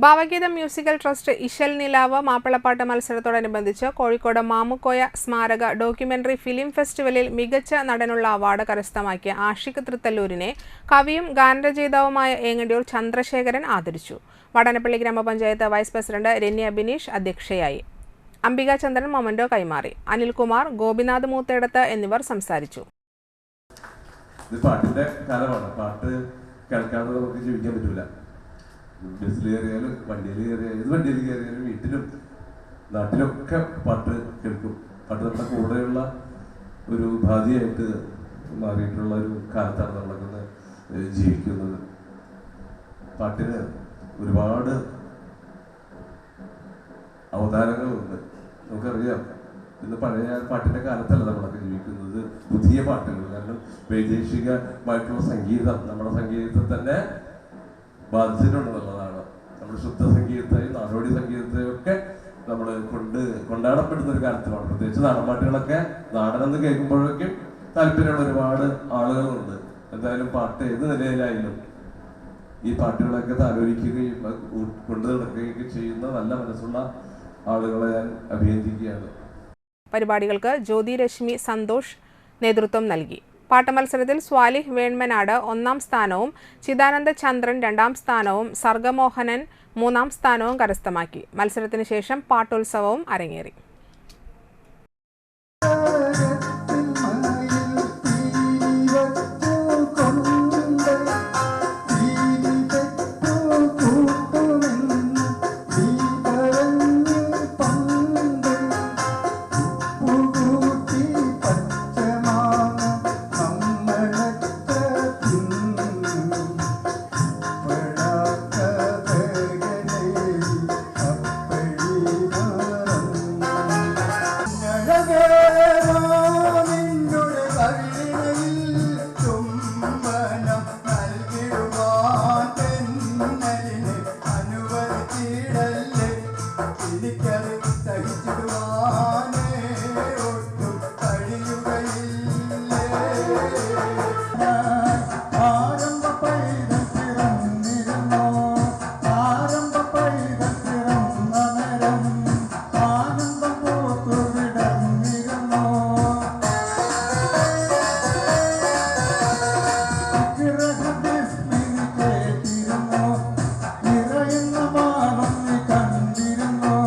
ഭാവഗീത musical trust ഇശൽ നിലാവ് മാപ്പിളപ്പാട്ട് മത്സരത്തോടനുബന്ധിച്ച് കോഴിക്കോട് മാമുക്കോയ സ്മാരക ഡോക്യുമെന്ററി ഫിലിം ഫെസ്റ്റിവലിൽ മികച്ച നടനുള്ള അവാർഡ് കരസ്ഥമാക്കിയ ആഷിഖ് തൃത്തല്ലൂരിനെ കവിയും ഗാനരചയിതാവുമായ ഏങ്ങണ്ടിയൂർ ചന്ദ്രശേഖരൻ ആദരിച്ചു. വടനപ്പള്ളി ഗ്രാമപഞ്ചായത്ത് വൈസ് പ്രസിഡന്റ് രന്യ ബിനീഷ് അധ്യക്ഷയായി. അംബിക ചന്ദ്രൻ കൈമാറി. അനിൽകുമാർ ഗോപിനാഥ് മൂത്തേടത്ത് എന്നിവർ സംസാരിച്ചു. പാട്ട് കേൾക്കാതെ നമുക്ക് ജീവിക്കാൻ പറ്റൂല. ബസ്സിൽ കയറിയാലും വണ്ടിയിൽ കയറിയാലും ഏത് വണ്ടിയിൽ കയറിയാലും വീട്ടിലും നാട്ടിലൊക്കെ പാട്ട് കേൾക്കും. പാട്ട് നമ്മുടെ കൂടെയുള്ള ഒരു ഭാതിയായിട്ട് മാറിയിട്ടുള്ള ഒരു കാലത്താണ് ഏഹ് ജീവിക്കുന്നത്. പാട്ടിന് ഒരുപാട് അവതാരങ്ങളുണ്ട്. നമുക്കറിയാം ഇന്ന് പഴയ പാട്ടിന്റെ കാലത്തല്ല നമ്മളൊക്കെ ജീവിക്കുന്നത്. പുതിയ പാട്ടുകൾ കാരണം വൈദേശികമായിട്ടുള്ള സംഗീതം നമ്മുടെ സംഗീതത്തെ തന്നെ ബാധിച്ചിട്ടുണ്ടെന്നുള്ളതാണ്. നമ്മുടെ ശുദ്ധ സംഗീതത്തെയും നാടോടി സംഗീതത്തെയും ഒക്കെ നമ്മൾ കൊണ്ട് കൊണ്ടാടപ്പെടുന്ന ഒരു കാര്യത്തിലാണ്. പ്രത്യേകിച്ച് നാടൻ എന്ന് നാടനെന്ന് കേൾക്കുമ്പോഴേക്കും താല്പര്യമുള്ള ഒരുപാട് ആളുകളുണ്ട്. എന്തായാലും പാട്ട് ഏത് നിലയിലായാലും ഈ പാട്ടുകളൊക്കെ ഉ- കൊണ്ടു നടക്കുകയൊക്കെ ചെയ്യുന്ന നല്ല മനസ്സുള്ള ആളുകളെ ഞാൻ അഭിനന്ദിക്കുകയാണ്. പരിപാടികൾക്ക് ജ്യോതി രശ്മി സന്തോഷ് നേതൃത്വം നൽകി. പാട്ടമത്സരത്തിൽ സ്വാലിഹ് വേൺമനാട് ഒന്നാം സ്ഥാനവും ചിദാനന്ദ ചന്ദ്രൻ രണ്ടാം സ്ഥാനവും സർഗമോഹനൻ മൂന്നാം സ്ഥാനവും കരസ്ഥമാക്കി. മത്സരത്തിന് ശേഷം പാട്ടുത്സവവും അരങ്ങേറി. ചിന്തിക്കാതെ സഹിച്ചിടുവാ